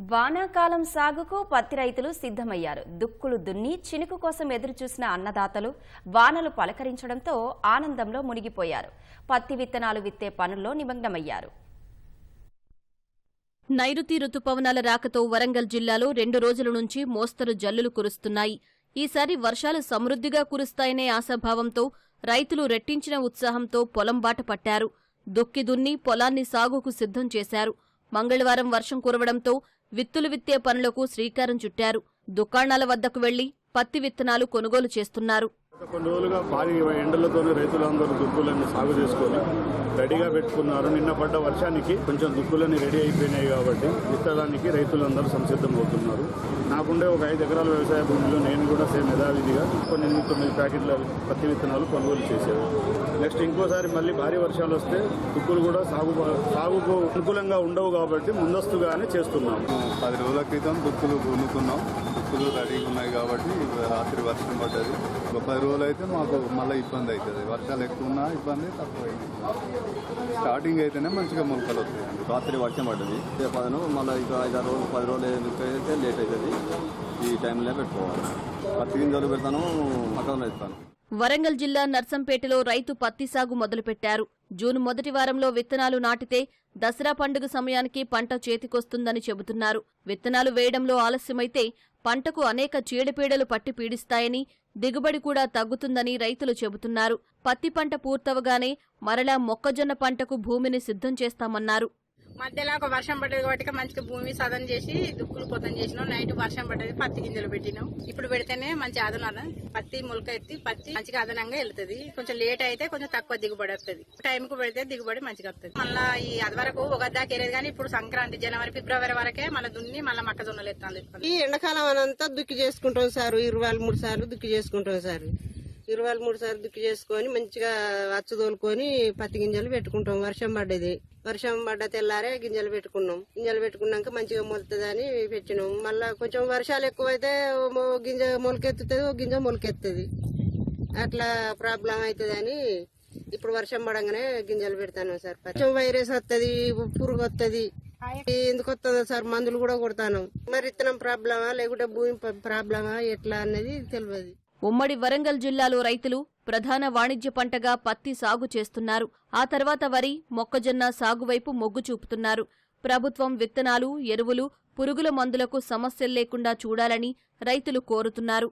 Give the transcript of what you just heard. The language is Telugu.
వానాకాలం సాగుకు పత్తి రైతులు సిద్ధమయ్యారు. దుక్కులు దున్ని చినుకు కోసం ఎదురుచూసిన అన్నదాతలు వానలు పలకరించడంతో ఆనందంలో మునిగిపోయారు. పత్తి విత్తనాలు విత్తే పనుల్లో నిమగ్నమయ్యారు. నైరుతి రుతుపవనాల రాకతో వరంగల్ జిల్లాలో రెండు రోజుల నుంచి మోస్తరు జల్లులు కురుస్తున్నాయి. ఈసారి వర్షాలు సమృద్ధిగా కురుస్తాయనే ఆశాభావంతో రైతులు రెట్టించిన ఉత్సాహంతో పొలం బాట పట్టారు. దుక్కి దున్ని పొలాన్ని సాగుకు సిద్ధం చేశారు. మంగళవారం వర్షం కురవడంతో విత్తులు విత్తే పనులకు శ్రీకారం చుట్టారు. దుకాణాల వద్దకు వెళ్ళి పత్తి విత్తనాలు కొనుగోలు చేస్తున్నారు. కొన్ని రోజులుగా భారీ ఎండలతోనే రైతులందరూ దుక్కులన్నీ సాగు చేసుకొని రెడీగా పెట్టుకున్నారు. నిన్న పడ్డ వర్షానికి కొంచెం దుక్కులన్నీ రెడీ అయిపోయినాయి కాబట్టి విత్తడానికి రైతులందరూ సంసిద్ధం అవుతున్నారు నాకుండే ఒక ఐదు ఎకరాల వ్యవసాయ భూమిలో నేను కూడా సేమ్ యథావిధిగా కొన్ని ఎనిమిది తొమ్మిది ప్యాకెట్ల పత్తి విత్తనాలు కొనుగోలు చేశాను నెక్స్ట్ ఇంకోసారి మళ్ళీ భారీ వర్షాలు వస్తే దుక్కులు కూడా సాగు సాగుకు అనుకూలంగా ఉండవు కాబట్టి ముందస్తుగానే చేస్తున్నాము పది రోజుల క్రితం దుక్కులు కొనుక్కున్నాం. దుక్కులు రెడీగా ఉన్నాయి కాబట్టి రాత్రి వర్షం పడ్డది. ఒక పది రోజులు అయితే మాకు మళ్ళీ ఇబ్బంది అవుతుంది. వర్షాలు ఎక్కువ ఉన్నా ఇబ్బంది తక్కువ అయింది స్టార్టింగ్ అయితేనే మంచిగా మొలకలు వస్తాయి. రాత్రి వర్షం పడ్డది. పదను మళ్ళీ ఇంకా ఐదారు రోజులు పది రోజులు అయితే లేట్ అవుతుంది. ఈ టైంలో పెట్టుకోవాలి. పత్తి గింజలు పెడతాను మకంలో ఇస్తాను వరంగల్ జిల్లా నర్సంపేటలో రైతు పత్తి సాగు మొదలుపెట్టారు. జూన్ మొదటి వారంలో విత్తనాలు నాటితే దసరా పండుగ సమయానికి పంట చేతికొస్తుందని చెబుతున్నారు. విత్తనాలు వేయడంలో ఆలస్యమైతే పంటకు అనేక చీడపీడలు పట్టి పీడిస్తాయని దిగుబడి కూడా తగ్గుతుందని రైతులు చెబుతున్నారు. పత్తి పంట పూర్తవగానే మరలా మొక్కజొన్న పంటకు భూమిని సిద్ధం చేస్తామన్నారు. మధ్యలో ఒక వర్షం పడ్డది కాబట్టి మంచిగా భూమి సదన చేసి దుక్కులు పొతం చేసినాం. నైట్ వర్షం పడ్డది పత్తి గింజలు పెట్టినాం. ఇప్పుడు పెడితేనే మంచి అదనం పత్తి మొలక ఎత్తి పత్తి మంచిగా అదనంగా వెళ్తుంది. కొంచెం లేట్ అయితే కొంచెం తక్కువ దిగుబడి వస్తుంది. టైం కు పెడితే దిగుబడి మంచిగా వస్తుంది. మళ్ళీ ఈ అది వరకు ఒక దాకా కానీ ఇప్పుడు సంక్రాంతి జనవరి ఫిబ్రవరి వరకే మళ్ళీ దున్ని మళ్ళీ మొక్కజొన్నలు ఎత్తాను ఈ ఎండాకాలం అనంతా దుక్కి చేసుకుంటాం సార్. ఇరవై మూడు సార్లు దుక్కి చేసుకుంటాం సార్. ఇరవై మూడు సార్లు దుక్కి చేసుకొని మంచిగా అచ్చు తోలుకొని పత్తి గింజలు పెట్టుకుంటాం. వర్షం పడ్డది. వర్షం పడ్డ తెల్లారే గింజలు పెట్టుకున్నాం. గింజలు పెట్టుకున్నాక మంచిగా మొలుతుందని పెట్టినాం. మళ్ళా కొంచెం వర్షాలు ఎక్కువైతే గింజ మొలకెత్తుతుంది ఓ గింజ మొలకెత్తుంది అట్లా ప్రాబ్లం అవుతుందని ఇప్పుడు వర్షం పడంగానే గింజలు పెడతాను సార్. కొంచెం వైరస్ వస్తుంది పురుగు వస్తుంది ఎందుకు వస్తుందో సార్ మందులు కూడా కొడతాను. మరి ఇత్తనం ప్రాబ్లమా లేకుంటే భూమి ప్రాబ్లమా ఎట్లా అనేది తెలియదు ఉమ్మడి వరంగల్ జిల్లాలో రైతులు ప్రధాన వాణిజ్య పంటగా పత్తి సాగు చేస్తున్నారు. ఆ తర్వాత వరి మొక్కజొన్న సాగువైపు మొగ్గు చూపుతున్నారు. ప్రభుత్వం విత్తనాలు ఎరువులు పురుగుల మందులకు సమస్యలు లేకుండా చూడాలని రైతులు కోరుతున్నారు.